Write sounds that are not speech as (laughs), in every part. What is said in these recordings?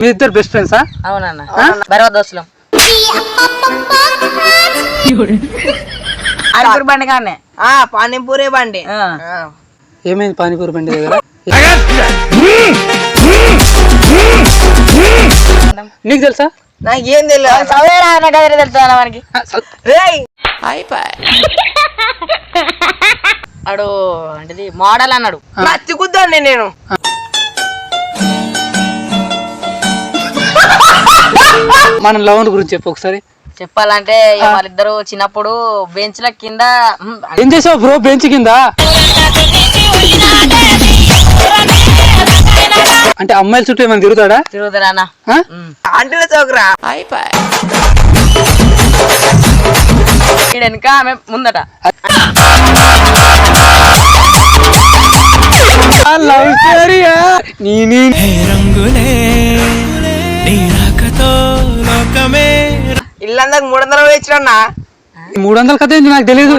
మీ ఇద్దరు బెస్ట్ ఫ్రెండ్సా అవునన్న. బరవ దోస్తులం. (laughs) అరకు బండి కానీ ఆ పానీపూరి బండి. ఏమైంది పానీపూరి బండి దగ్గర? నీకు తెలుసా? నాకేం తెలియదు చదివేరా అన్న గదిరి తెలుసా మనకి అడు అంటే మోడల్ అన్నాడు. నచ్చుకుద్దాండి నేను. మన లవన్ గురించి చెప్పు ఒకసారి. చెప్పాలంటే ఇక వాళ్ళిద్దరు చిన్నప్పుడు బెంచ్ల కింద ఏం చేసావు బ్రో బెంచ్ కింద? అంటే అమ్మాయిల చుట్టూ ఏమైనా తిరుగుతాడా? తిరుగుతారా ఆ? ఆంటీల చౌకరా. ఈడ వెనక ఆమె ముందట. ఆ లవ్ స్టోరీయా? నీ నీ. రంగులే నీ లోకమే. ఇల్లందాక మూడు వందలు వేయించిన మూడు వందల కథ నాకు తెలియదు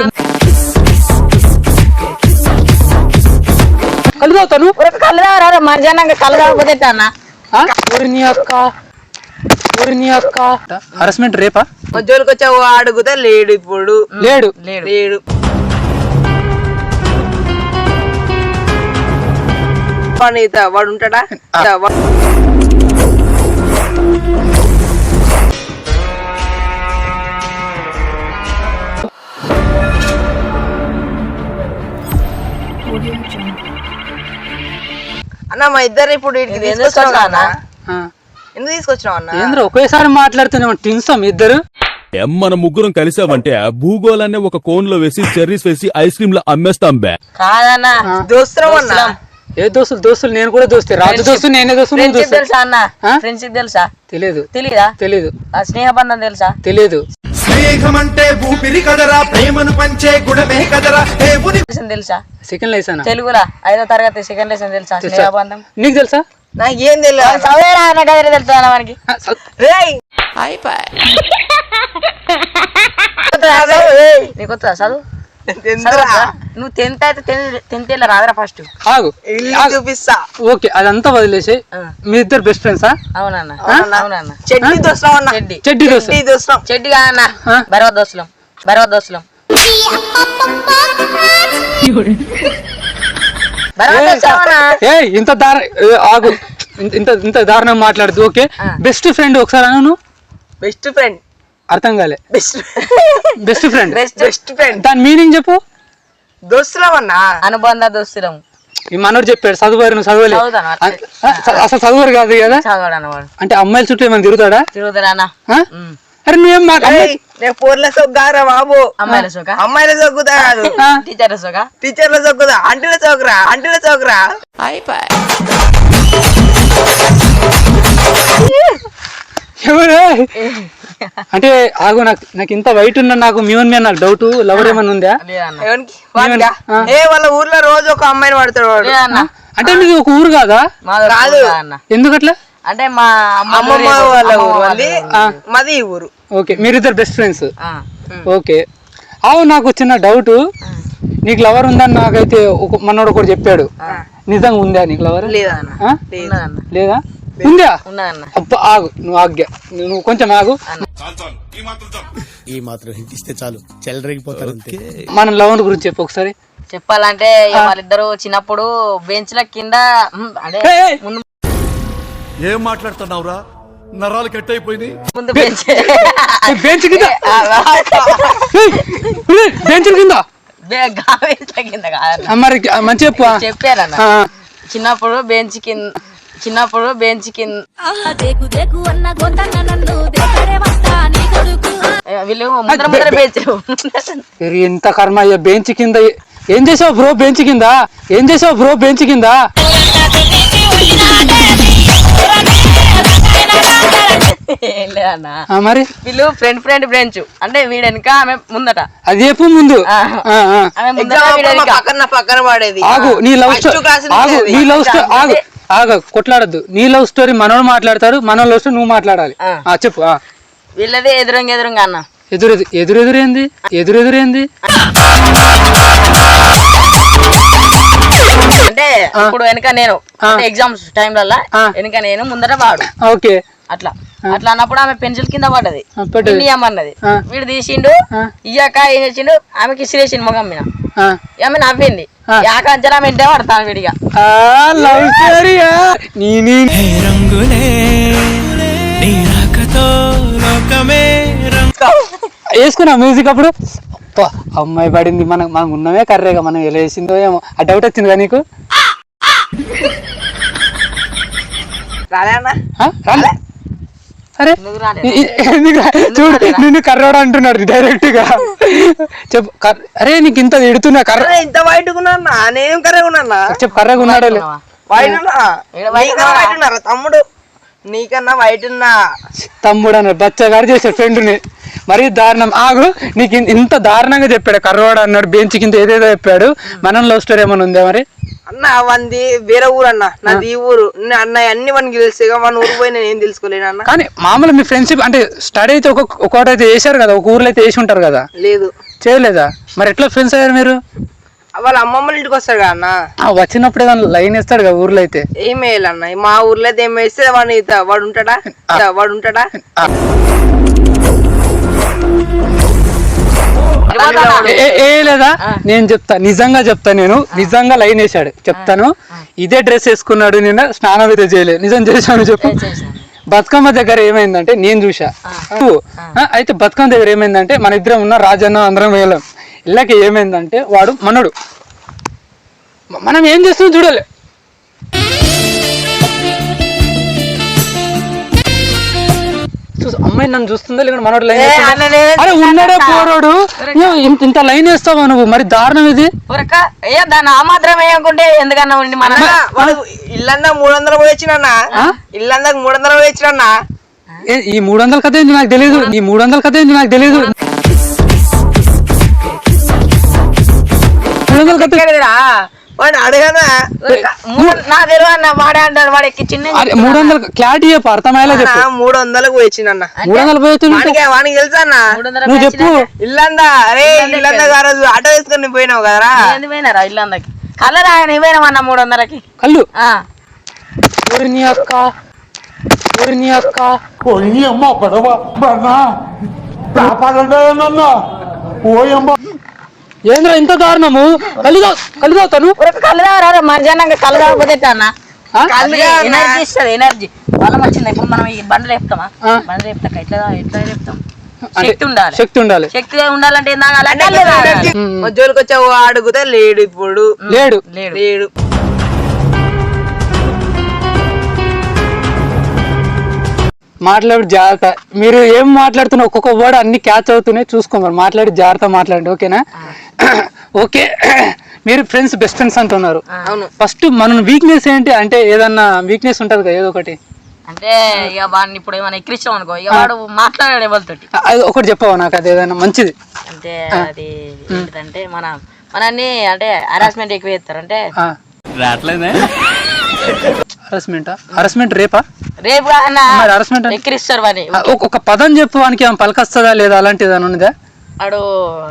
కలుగుతాను ఊరికి కళ్ళు మధ్యాహ్నం కళ్ళు అన్న ఊరిని అక్క. ఊరిని అక్క. హరస్మెంట్ రేపా? మధ్యలోకి వచ్చావు అడుగుతా లేడు ఇప్పుడు. లేడు. లేడు. లేడు. వాడు ఉంటాడా? అన్న మా ఇద్దరు ఇప్పుడు ఎందుకు తీసుకొచ్చినావు అన్న? ఏంద్ర ఒకేసారి మాట్లాడుతున్నాం టిన్సం ఇద్దరు? మన ముగ్గురం కలిసావంటే భూగోళాన్ని ఒక కోన్లో వేసి చెర్రీస్ వేసి ఐస్ క్రీమ్లో అమ్మేస్తాం బే. కాదన్న దోస్తురం అన్న. ఏ దోస్తులు దోస్తులు నేను కూడా దోస్తే. రాజు దోస్తు నేనే దోస్తు. ఫ్రెండ్షిప్ తెలుసా అన్న? ఫ్రెండ్షిప్ తెలుసా? తెలియదు తెలీదా? తెలియదు ఆ స్నేహబంధం తెలుసా? తెలియదు స్నేహమంటే ఊపిరి కదరా ప్రేమను పంచే గుణమే కదరా. దేవుని లెసన్ తెలుసా? సెకండ్ లైసనా తెలుగులా? ఐదో తరగతి సెకండ్ లెసన్ తెలుసా స్నేహబంధం? నీకు తెలుసా? నాకేం తెలియదు చదివేరా అన్న గదిరి తెలుసా అన్న మనకి? రేయ్! నీకు వస్తుందా చదువు? నువ్వు టెన్త్ అయితే టెన్త్ ఇలా రాదురా ఫస్ట్ ఆగు. చూపిస్తా. ఓకే అదంతా వదిలేసి. మీ ఇద్దరు బెస్ట్ ఫ్రెండ్సా అవునన్న అవునన్న చెడ్డీ దోస్తాం అన్న. చెడ్డి. చెడ్డి దోస్తు చెడ్డీ దోస్తాం చెడ్డి కాదన్న? బరవ దోస్తులం బరవ. ఏ ఇంత దార ఆగు. ఇంత- ఇంత దారుణం మాట్లాడుతూ ఓకే. బెస్ట్ ఫ్రెండ్ ఒకసారి అను బెస్ట్ ఫ్రెండ్ అర్థం కాలే. Best best friend best friend దాని మీనింగ్ చెప్పు. దోస్తులం అన్న. అనుబంధ దోస్తులం. ఈ మనోడు చెప్పాడు చదువువారు నువ్వు చదవలే. అసలు చదువురు కాదు కదా? అంటే అమ్మాయిల చుట్టూ ఏమైనా తిరుగుతాడా? ఉమ్. అరే నువ్వేం నేను ఫోన్ల సొగ్గారా బాబు. అమ్మాయిల సోక అమ్మాయిల సొగ్గుదా కాదు. టీచర్ సోక టీచర్ల సొగ్గుదా అంటుల చౌకరా అంటుల చౌకరా ఎవరు? అంటే ఆగు నాకు నాకు ఇంత వైట్ ఉన్న నాకు మ్యూన్ మీద నాకు డౌట్ లవర్ ఏమన్నా ఉందా? ఎవరికి? వాడికా? ఏ వాళ్ళ ఊర్లో రోజు ఒక అమ్మాయిని పడతాడు వాడు. లేదన్న. అంటే నీది ఒక ఊరు కాదా? కాదు. అన్న. ఎందుకట్లా? అంటే మా అమ్మ అమ్మమ్మ వాళ్ళ ఊరు వాళ్ళది. మాది ఈ ఊరు. ఓకే మీరిద్దరు బెస్ట్ ఫ్రెండ్స్ ఆ. ఓకే. అవు నాకు చిన్న డౌట్ నీకు లవర్ ఉందని నాకైతే ఒక మనోడు ఒకటి చెప్పాడు. నిజంగా ఉందా నీకు లవర్ లేదా లేదా? ఉందా? ఉన్నదన్న అబ్బా ఆగు నువ్వు ఆగ్య. నువ్వు కొంచెం ఆగు. ఈ మాత్రం హింట్ ఇస్తే చాలు. చెల్లరగిపోతారు అంతే. మన లవర్ గురించి చెప్పు ఒకసారి. చెప్పాలంటే ఇక వాళ్ళిద్దరు చిన్నప్పుడు బెంచ్ల కింద ఉమ్, ఏయ్. ముందు ఏం మాట్లాడుతున్నావురా? నరాలు కట్ అయిపోయినాయి ముందు బెంచ్. బెంచ్ కింద? (laughs) బెంచ్ కింద? బెంచ్ల కింద కాదన్న. ఆ, మరి ఆ, మంచి చెప్పు ఆ. చెప్పారన్న. ఆ, చిన్నప్పుడు బెంచ్ కింద చిన్నప్పుడు బెంచ్ కింద దేకు దేకు అన్న గొంతన్న నన్ను దేకరే వస్తా నీ కొడుకు. ఏ, వీళ్ళు ముందర ముందర బెంచ్ మరి ఎంత కర్మ అయ్యా బెంచ్ కింద ఏం చేసావు బ్రో బెంచ్ కింద? ఏం చేసావు బ్రో బెంచ్ కింద? మరి? వీళ్ళు ఫ్రెండ్ ఫ్రెండ్ బెంచ్ అంటే వీడు వెనక ఆమె ముందట. అది చెప్పు ముందు. ఆగు నీ లవ్ స్టోరీ ఆగు. నీ లవ్ స్టోరీ ఆగు. ఆగు కొట్లాడద్దు. నీ లవ్ స్టోరీ మనోడు మాట్లాడతారు మన లవ్ స్టోరీ నువ్వు మాట్లాడాలి. ఆ. చెప్పు ఆ. వీళ్ళది ఎదురుంగా ఎదురుంగా అన్న. ఎదురు ఎదురెదురేంది ఎదురెదురేంది అంటే అంటే ఇప్పుడు వెనక నేను ఎగ్జామ్స్ టైంలల్లా. వెనక నేను ముందర వాడు. ఓకే. అట్లా. అట్లా అన్నప్పుడు ఆమె పెన్సిల్ కింద పడ్డది. ఆ. వీడు తీసిండు. ఇయ్యాక ఏం చేసిండు ఆమెకి ఇసిరేసిండు మొగం మీద. ఆ. ఆమె నవ్వింది. ఆ. యాక అంచనా వెంటే పడతాను విడిగా ఆ, లవ్ స్టోరీయా నీ నీ రంగులే నీ రాకతో లోకమే వేసుకున్నా మ్యూజిక్ అప్పుడు అమ్మాయి పడింది మనం మనం ఉన్నమే కర్రేగా మనం ఎలా వేసిందో ఏమో ఆ డౌట్ వచ్చింది కదా నీకు రాలే అన్న? రాలే అరే ఎందుకు చూడు నిన్ను కర్రోడు అంటున్నాడు డైరెక్ట్గా చెప్పు అరే నీకు ఇంత ఎడుతున్నా కర్ర అరే, ఇంత వైట్ ఉన్నా నేను కర్రెగా ఉన్నా చెప్పు కర్రగా ఉన్నాడో. లే. వైట్ ఉన్నా? ఈడ white నీకన్నా ఉన్నాడా? వైట్ ఉన్నారా? తమ్ముడు నీకన్నా వైట్ ఉన్నా. తమ్ముడు అన్నాడు బచ్చగాడు చేశాడు ఫ్రెండ్ని. మరీ దారుణం. ఆగు నీకు ఇంత దారుణంగా చెప్పాడు కర్రోడు అన్నాడు బెంచ్ కింద ఏదేదో చెప్పాడు. మనం లవ్ స్టోరీ ఏమైనా ఉందా మరి? అన్న వంది వేరే ఊరు అన్న నాది ఈ ఊరు. అన్న అన్ని మనకి తెలుసు మన ఊరు పోయి నేను ఏం తెలుసుకోలేను అన్న? కానీ మామూలు మీ ఫ్రెండ్షిప్ అంటే స్టడీ అయితే ఒక ఒకటైతే చేశారు కదా ఒక ఊర్లో అయితే వేసి ఉంటారు కదా? లేదు. చేయలేదా? మరి ఎట్లా ఫ్రెండ్స్ అయ్యారు మీరు? వాళ్ళ అమ్మమ్మల ఇంటికి వస్తాడు కదా అన్న. వచ్చినప్పుడు ఏదైనా లైన్ వేస్తాడు కదా ఊర్లో అయితే? ఏం వేయాలన్న మా ఊర్లో అయితే ఏం వేస్తే వాడు వాడు ఉంటాడా? వాడు ఉంటాడా? ఏ- లేదా? నేను చెప్తా నిజంగా చెప్తా నేను. నిజంగా లైన్ వేసాడు చెప్తాను. ఇదే డ్రెస్ వేసుకున్నాడు నిన్న స్నానం అయితే చేయలేదు నిజం చేశాను చెప్పు. బతుకమ్మ దగ్గర ఏమైందంటే నేను చూసా అయితే బతుకమ్మ దగ్గర ఏమైందంటే మన ఇద్దరం ఉన్న రాజన్న అందరం వెళ్ళాం ఇళ్ళకి ఏమైందంటే వాడు మనడు. మనం ఏం చేస్తున్నాం చూడాలి. చూసు అమ్మాయి నన్ను చూస్తుందా లేకుంటే మనోడు లైన్ అరే ఉన్నాడే పోరాడు. ఇంత ఇంత లైన్ వేస్తావా నువ్వు? మరి దారుణం ఇది. ఏ దాన్ని ఆ మాత్రం వేయకుంటే ఎందుకన్నా ఉండి మన ఇల్లందా మూడు వందలు వచ్చిన ఇల్లందా మూడు వందలు వచ్చిన ఏ, ఈ మూడు వందల కథ ఏంటి నాకు తెలియదు ఈ మూడు వందల కథ ఏంటి నాకు తెలియదు మూడు వందల కథ మూడు నా తెలియదు అన్న వాడే అంటాడు వాడు ఎక్కి చిన్న అరే మూడు వందల క్లారిటీ చెప్పు అర్థమయ్యేలా చెప్పు అన్న, మూడు వందలకు పోయి వచ్చిన అన్న మూడు వందల పోయి వానికి వానికి తెలుసా అన్న మూడు వందల నువ్వు చెప్పు ఇల్లందా అరే ఇల్లందా ఆ రోజు ఆటో వేసుకొని పోయినావు కదరా ఎందుకు పోయినారా ఇల్లు అందరికి కలర్ ఆయన పోయినామన్న మూడు వందలకి కళ్ళు ఆ. ఊరిని అక్క ఊరిని అక్క ఏంద్రా ఇంత దారుణము? కలుదా కలుదా తను. తాగరా మధ్యాహ్నం ఆ? ఎనర్జీ ఇస్తుంది ఎనర్జీ. బలం వచ్చింది ఇప్పుడు మనం ఈ బండ్లు చెప్తామా ఆ. బండ్లు చెప్తాక ఎట్లా ఎట్లా చెప్తాం అంటే శక్తి ఉండాలి. శక్తి ఉండాలి. శక్తి ఉండాలంటే. మధ్యలోకి వచ్చావు అడుగుతే లేడు ఇప్పుడు. లేడు. లేడు. లేడు. మాట్లాడు జాగ్రత్త. మీరు ఏం మాట్లాడుతున్నా ఒక్కొక్క వర్డ్ అన్ని క్యాచ్ అవుతున్నాయి చూసుకోమరు మాట్లాడి జాగ్రత్త మాట్లాడండి ఓకేనా? ఓకే. మీరు ఫ్రెండ్స్ బెస్ట్ ఫ్రెండ్స్ అంటున్నారు. అవును. ఫస్ట్ మన వీక్నెస్ ఏంటి? అంటే ఏదన్నా వీక్నెస్ ఉంటుంది కదా ఏదో ఒకటి. అంటే ఇక వాడిని ఇప్పుడు ఏమైనా ఎక్కిరిస్తాం అనుకో ఇక వాడు మాట్లాడాడు ఎవరితోటి. అది ఒకటి చెప్పవా నాకు అది ఏదైనా మంచిది? అంటే అది ఏంటిదంటే మన మనల్ని అంటే హరాస్మెంట్ ఎక్కువ చేస్తారు. అంటే హరస్మెంట్ హరస్మెంట్ రేపా? రేపు మరి? ఎక్కిరిస్తారు వాడిని. ఆ, ఒక- పదం చెప్పు వానికి ఏమైనా పలకొస్తుందా లేదా? అలాంటిది ఏదైనా ఉన్నదా? వాడు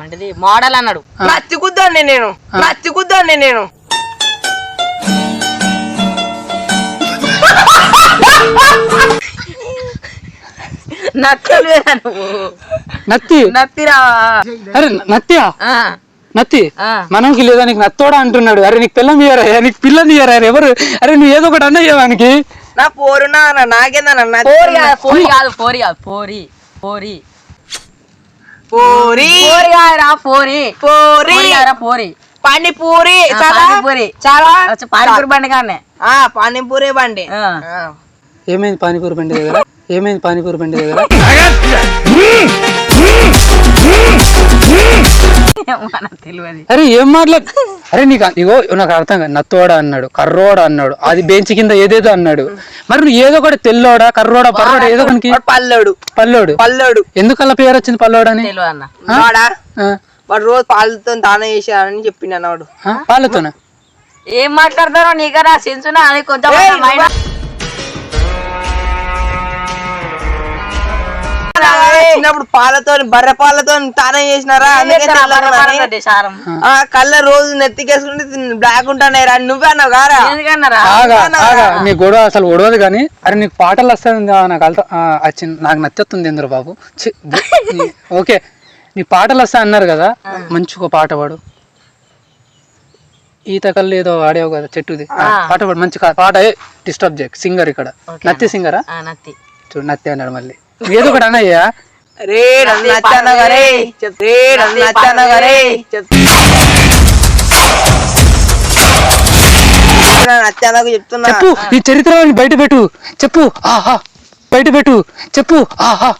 అంటే మోడల్ అన్నాడు. నచ్చి కుద్దాన్ని నేను. నచ్చి కుద్దాన్ని నేను. నువ్వు. నత్తి. నత్తిరా. అరే నత్తియా? ఆ, నత్తి. మనకి లేదా నీకు నత్తోడా అంటున్నాడు. అరే నీకు పిల్లని తీయరా నీకు పిల్లని తీయరా ఎవరు? అరే నువ్వు ఏదో ఒకటి అన్నయ్యా వానికి. నా పోరునా నాకేందన్న పోరి కాదు పోరి కాదు పోరి పోరి. పోరి. పోరి పోరి. పోరి. పోరి పానీపూరి. పానీపూరి. చాలా. పానీపూరి బండి కానీ ఆ పానీపూరి బండి. ఏమైంది పానీపూరి బండి దగ్గర? ఏమైంది పానీపూరి బండి దగ్గర? అరే ఏం మాట్లాడు అరే నీకు ఇగో నాకు అర్థం కాదు. నత్తోడా అన్నాడు కర్రోడా అన్నాడు అది బెంచ్ కింద ఏదేదో అన్నాడు. మరి నువ్వు ఏదో ఒకటి తెల్లోడా కర్రోడా పర్రోడా ఏదో ఒకటి పల్లోడు. పల్లోడు? పల్లోడు. ఎందుకు అలా పేరు వచ్చింది పల్లోడని తెలియదు అన్న. వాడా? రోజు పాలతో దాన చేశానని చెప్పిండు అన్న వాడు. ఆ, పాలతోనా? ఏం మాట్లాడతారో నీకరా సెన్సునా అది కొంచెం చిన్నప్పుడు పాలతో బర్రె పాలతో తానే చేసినారా? అందుకే ఆ. కళ్ళ రోజు నెత్తికేసుకుంటే బ్లాక్ ఉంటానే రా. నువ్వే అన్నావు ఆగా నీ గొడవ అసలు ఒడవదు కానీ అరే నీకు పాటలు వస్తాయి నాకు అల్త నాకు నచ్చుతుంది ఇంద్ర బాబు. ఓకే. నీ పాటలు వస్తాయి అన్నారు కదా మంచి ఒక పాట పాడు. ఈత కళ్ళు ఏదో ఆడేవు కదా చెట్టుది. పాట పాడు మంచి పాట డిస్టర్బ్ చేయకు. సింగర్ ఇక్కడ. నత్తి సింగరా? ఆ, నత్తి. చూడు నత్తి అన్నాడు మళ్ళీ. ఏదో ఒకటి అన్నయ్యా. రే నన్ను నచ్చాను గారే చెప్ రే నన్ను నచ్చాను గారే చెప్ నచ్చాను చెప్తున్నా. చెప్పు నీ చరిత్రని బయట పెట్టు. చెప్పు ఆహా. బయట పెట్టు. చెప్పు ఆహా.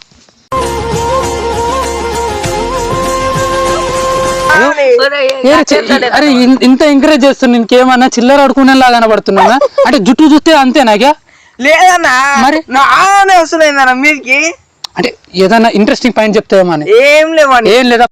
అరే ఇంత ఎంకరేజ్ చేస్తున్నా ఇంకేమన్నా చిల్లర ఆడుకునే లాగా కనబడుతున్నా అంటే జుట్టు చూస్తే అంతేనాగా లేదన్నా మరి? వస్తున్నాయి మీదకి. అంటే ఏదన్నా ఇంట్రెస్టింగ్ పాయింట్ చెప్తామని ఏం లేవని ఏం లేదా?